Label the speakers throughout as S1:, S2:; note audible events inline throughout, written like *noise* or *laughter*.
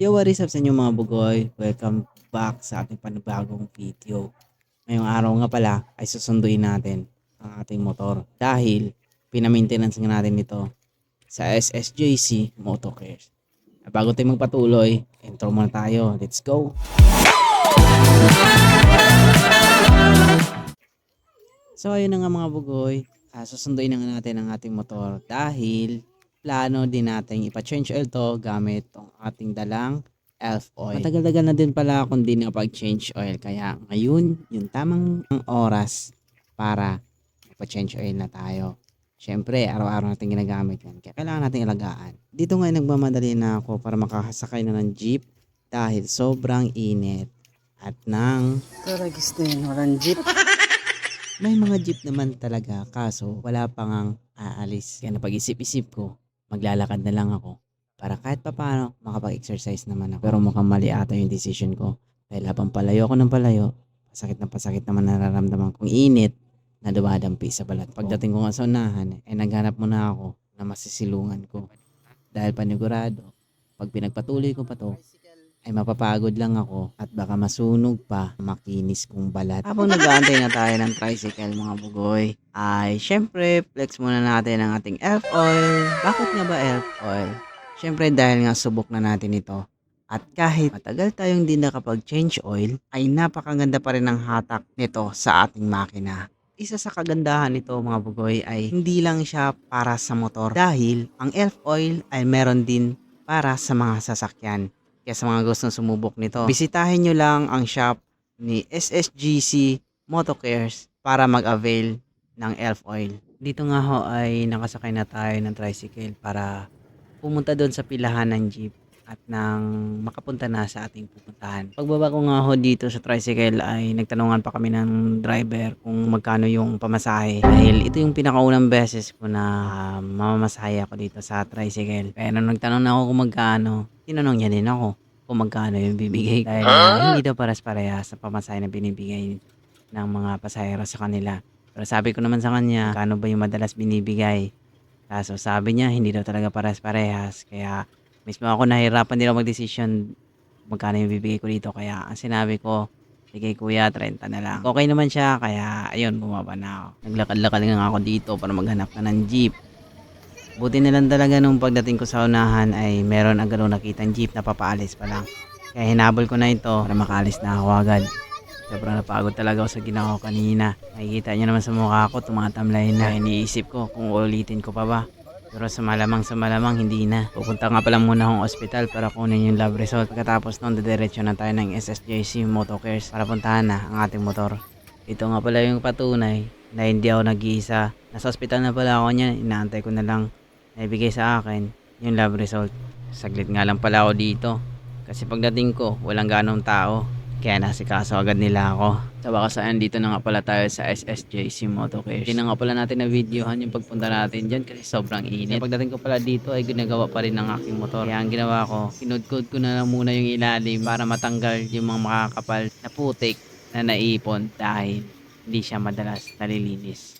S1: Yo, what is up sa inyo mga bugoy? Welcome back sa ating panibagong video. Ngayong araw nga pala ay susunduin natin ang ating motor dahil pinamaintenance nga natin ito sa SSJC Motocares. Bago tayo magpatuloy, intro muna tayo. Let's go! So ayun na nga mga bugoy, Ah, susunduin na nga natin ang ating motor dahil plano din natin ipa-change oil to gamit tong ating dalang elf oil. Matagal-tagal na din pala akong di nakapag-change oil kaya ngayon yung tamang oras para ipa-change oil na tayo. Siyempre, araw-araw natin ginagamit yan. Kaya kailangan natin ilagaan. Dito nga nagmamadali na ako para makakasakay na ng jeep dahil sobrang init at nang
S2: Karagis na yun, walang jeep. *laughs*
S1: may mga jeep naman talaga kaso wala pa ngang aalis. Kaya napag-isip-isip ko, maglalakad na lang ako para kahit papaano makapag-exercise naman ako. Pero mukhang mali ata yung decision ko. Dahil habang palayo ako ng palayo, pasakit na pasakit naman nararamdaman kong init na dumadampi sa balat. Pagdating ko nga sa unahan, eh naghanap muna ako na masisilungan ko. Dahil panigurado, pag pinagpatuloy ko pa to, ay mapapagod lang ako at baka masunog pa makinis kong balat. Habang *laughs* nag-aantay na tayo ng tricycle mga bugoy, ay syempre flex muna natin ang ating elf oil. Bakit nga ba elf oil? Syempre dahil nga subok na natin ito. At kahit matagal tayong di nakapag-change oil, ay napakaganda pa rin ang hatak nito sa ating makina. Isa sa kagandahan nito mga bugoy ay hindi lang siya para sa motor dahil ang elf oil ay meron din para sa mga sasakyan. Kaya sa mga gustong sumubok nito, bisitahin nyo lang ang shop ni SSGC Motocares para mag-avail ng elf oil. Dito nga ho ay nakasakay na tayo ng tricycle para pumunta doon sa pilahan ng jeep at nang makapunta na sa ating pupuntahan. Pagbaba ko nga ho dito sa tricycle ay nagtanungan pa kami ng driver kung magkano yung pamasahe. Dahil ito yung pinakaunang beses ko na ah, mamamasahe ako dito sa tricycle. Kaya nung nagtanong na ako kung magkano, tinanong niya din ako kung magkano yung bibigay. Dahil ah, hindi daw paras parehas sa pamasahe na binibigay ng mga pasahero sa kanila. Pero sabi ko naman sa kanya, kano ba yung madalas binibigay? Kaso sabi niya, hindi daw talaga paras parehas. Kaya mismo ako nahirapan din ako mag-decision magkano yung bibigay ko dito. Kaya ang sinabi ko, sige kuya, 30 na lang. Okay naman siya, kaya ayun, bumaba na ako. Naglakad-lakad nga ako dito para maghanap ka ng jeep. Buti na lang talaga nung pagdating ko sa unahan ay meron agad akong nakitang jeep na papaalis pa lang. Kaya hinabol ko na ito para makaalis na ako agad. Sobrang napagod talaga ako sa ginawa ko kanina. Nakikita nyo naman sa mukha ko, tumatamlay na. Iniisip ko kung ulitin ko pa ba. Pero sa malamang sa malamang hindi na. Pupunta nga pala muna akong ospital para kunin yung lab result. Pagkatapos nun, didiretso na tayo ng SSJC Motocares para puntahan na ang ating motor. Ito nga pala yung patunay na hindi ako nag-iisa. Nasa ospital na pala ako niyan. Inaantay ko na lang na ibigay sa akin yung lab result. Saglit nga lang pala ako dito. Kasi pagdating ko, walang ganong tao. Kaya nasikaso agad nila ako. Sa wakas ayan, dito na nga pala tayo sa SSJC Motocares. Hindi na nga pala natin na videohan yung pagpunta natin dyan kasi sobrang init. Pagdating ko pala dito ay ginagawa pa rin ng aking motor. Kaya ang ginawa ko, kinudkod ko na lang muna yung ilalim para matanggal yung mga makakapal na putik na naipon dahil hindi siya madalas nalilinis.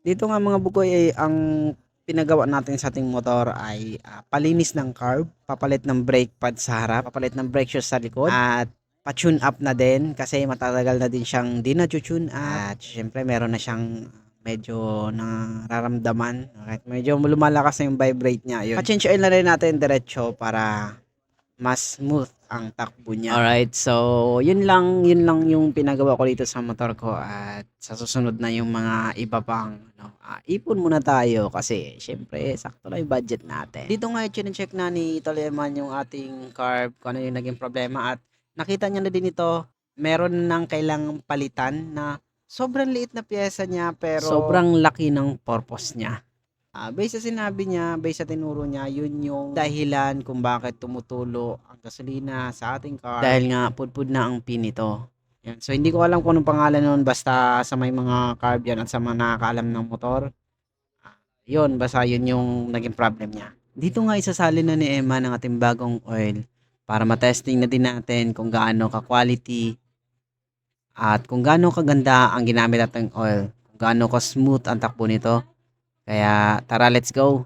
S2: Dito nga mga bugoy ay ang pinagawa natin sa ating motor ay ah, palinis ng carb, papalit ng brake pad sa harap, papalit ng brake shoes sa likod, at pa-tune up na din kasi matatagal na din siyang di na-tune up. At syempre meron na siyang medyo nararamdaman. Right? Medyo lumalakas na yung vibrate niya. Yun. Pa-change oil na rin natin diretso para mas smooth ang takbo niya. Alright, so yun lang, yun lang yung pinagawa ko dito sa motor ko at sa susunod na yung mga iba pang ano, ah, ipon muna tayo kasi syempre sakto lang yung budget natin. Dito nga i-check na ni Toleman yung ating carb, kung ano yung naging problema at nakita niya na din ito, meron nang kailangang palitan na sobrang liit na pyesa niya pero sobrang laki ng purpose niya. Ah, base sa sinabi niya, base sa tinuro niya, yun yung dahilan kung bakit tumutulo ang gasolina sa ating car. Dahil nga, pudpud na ang pin nito. Yan. So hindi ko alam kung anong pangalan nun basta sa may mga carb yan at sa mga nakakaalam ng motor. Ah, Yun, basta yun yung naging problem niya. Dito nga isasalin na ni Emma ng ating bagong oil para matesting na din natin kung gaano ka-quality at kung gaano kaganda ang ginamit nating oil. Kung gaano ka-smooth ang takbo nito. Kaya tara, let's go!